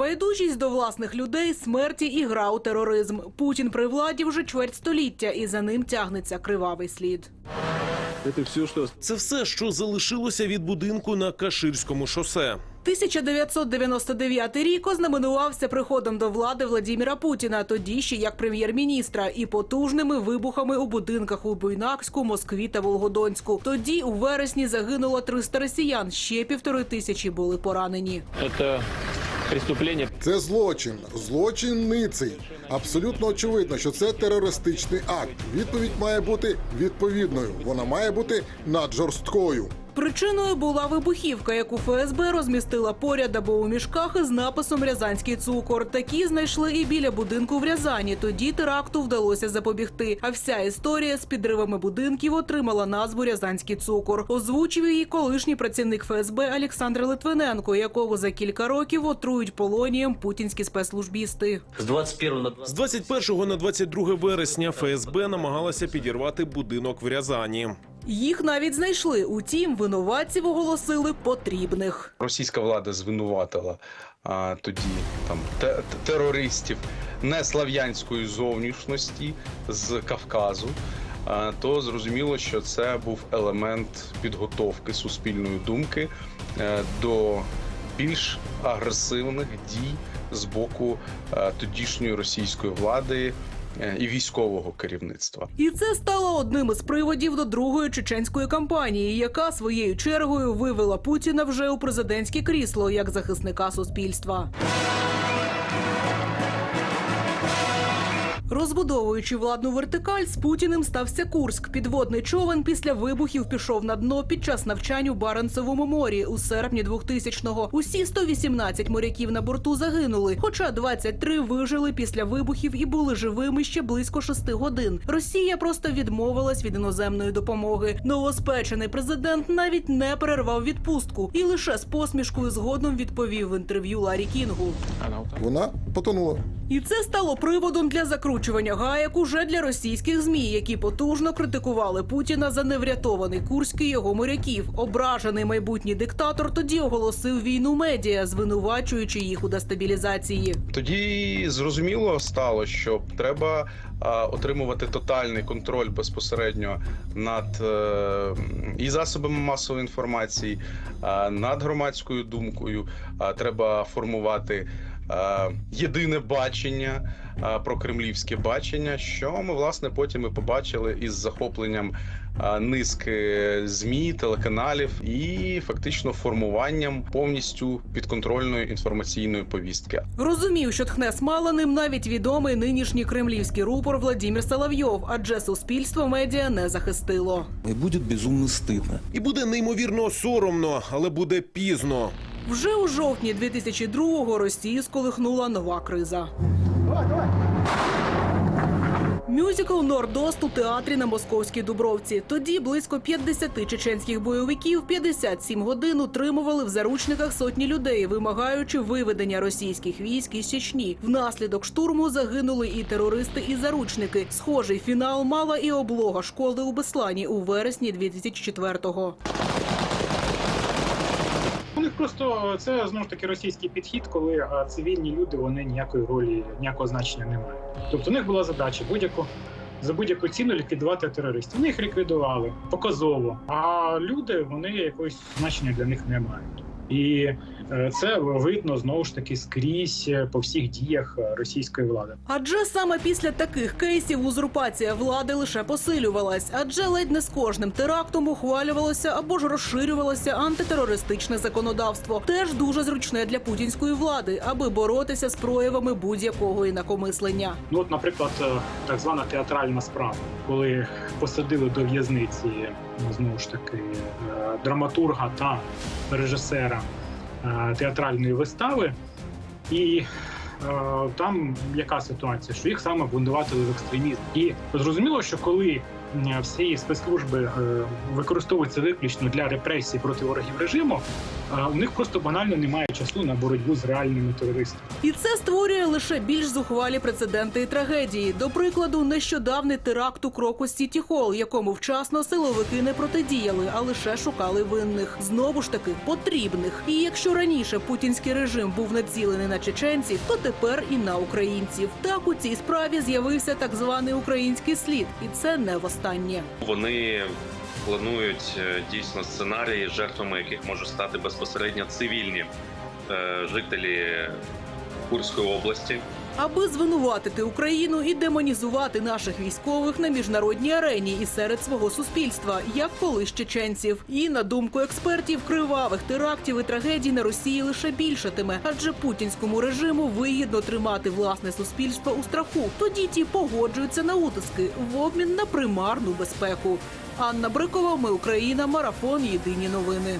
Байдужість до власних людей, смерті і гра у тероризм. Путін при владі вже чверть століття, і за ним тягнеться кривавий слід. Это все, Це все, що залишилося від будинку на Каширському шосе. 1999 рік ознаменувався приходом до влади Владіміра Путіна, тоді ще як прем'єр-міністра, і потужними вибухами у будинках у Буйнакську, Москві та Волгодонську. Тоді у вересні загинуло 300 росіян, ще півтори тисячі були поранені. это преступление Це злочин, злочинниці. Абсолютно очевидно, що це терористичний акт. Відповідь має бути відповідною. Вона має бути наджорсткою. Причиною була вибухівка, яку ФСБ розмістила поряд або у мішках із написом Рязанський цукор. Такі знайшли і біля будинку в Рязані. Тоді теракту вдалося запобігти. А вся історія з підривами будинків отримала назву Рязанський цукор. Озвучив її колишній працівник ФСБ Олександр Литвиненко, якого за кілька років отрують полонієм путінські спецслужбісти. С 21 на З 21 на 22 вересня ФСБ намагалася підірвати будинок в Рязані. Їх навіть знайшли. Утім, винуватців оголосили потрібних. російська влада звинуватила а, тоді там те- те- терористів неслав'янської зовнішності з Кавказу. а, То зрозуміло, що це був елемент підготовки суспільної думки е, до більш агресивних дій з боку е, тодішньої російської влади і військового керівництва. І це стало одним із приводів до другої чеченської кампанії, яка своєю чергою вивела Путіна вже у президентське крісло як захисника суспільства. Розбудовуючи владну вертикаль, з Путіним стався Курськ. Підводний човен після вибухів пішов на дно під час навчань у Баренцевому морі у серпні 2000-го. Усі 118 моряків на борту загинули, хоча 23 вижили після вибухів і були живими ще близько шести годин. Росія просто відмовилась від іноземної допомоги. Новоспечений президент навіть не перервав відпустку і лише з посмішкою згодом відповів в інтерв'ю Ларі Кінгу. Вона потонула. І це стало приводом для закручування гаек уже для російських змі, які потужно критикували Путіна за неврятований Курськ і його моряків. Ображений майбутній диктатор тоді оголосив війну медіа, звинувачуючи їх у дестабілізації. Тоді зрозуміло стало, що треба отримувати тотальний контроль безпосередньо над е, і засобами масової інформації, над громадською думкою. Треба формувати. Е, Єдине бачення е, про кремлівське бачення, що ми власне потім і побачили із захопленням е, низки змі, телеканалів і фактично формуванням повністю підконтрольної інформаційної повістки. Розумів, що тхне смаленим навіть відомий нинішній кремлівський рупор Владимир Соловйов, адже суспільство медіа не захистило. И будет безумно стыдно. І буде неймовірно соромно, але буде пізно. Вже у жовтні 2002-го Росію сколихнула нова криза. Мюзикл Нордост у театрі на Московській Дубровці. Тоді близько 50 чеченських бойовиків 57 годин утримували в заручниках сотні людей, вимагаючи виведення російських військ із Чечні. Внаслідок штурму загинули і терористи, і заручники. Схожий фінал мала і облога школи у Беслані у вересні 2004-го. У них просто це знову ж таки російський підхід, коли цивільні люди вони ніякої ролі, ніякого значення не мають. Тобто у них була задача будь-яку за будь-яку ціну ліквідувати терористів. Вони їх ліквідували показово. А люди вони якогось значення для них не мають. І е, це видно знову ж таки скрізь е, по всіх діях е, російської влади. Адже саме після таких кейсів узурпація влади лише посилювалась, адже ледь не з кожним терактом ухвалювалося або ж розширювалося антитерористичне законодавство, теж дуже зручне для путінської влади, аби боротися з проявами будь-якого інакомислення. Ну, от, наприклад, так звана театральна справа, коли посадили до в'язниці знову ж таки е, драматурга та режисера е, театральної вистави, і е, там яка ситуація, що їх саме обвинуватили в екстремізм. І зрозуміло, що коли всі спецслужби використовуються виключно для репресій проти ворогів режиму, у них просто банально немає часу на боротьбу з реальними терористами. І це створює лише більш зухвалі прецеденти і трагедії. До прикладу, нещодавний теракт у кроку Сіті Холл, якому вчасно силовики не протидіяли, а лише шукали винних. Знову ж таки потрібних. І якщо раніше путінський режим був націлений на чеченців, то тепер і на українців. Так у цій справі з'явився так званий український слід, і це не востаннє. Вони планують е, дійсно сценарії, жертвами яких можуть стати безпосередньо цивільні е, жителі Курської області. Аби звинуватити Україну і демонізувати наших військових на міжнародній арені і серед свого суспільства, як колись чеченців. І на думку експертів, кривавих терактів і трагедій на Росії лише більшатиме, адже путінському режиму вигідно тримати власне суспільство у страху. Тоді ті погоджуються на утиски в обмін на примарну безпеку. Анна Брикова, ми Україна, марафон. Єдині новини.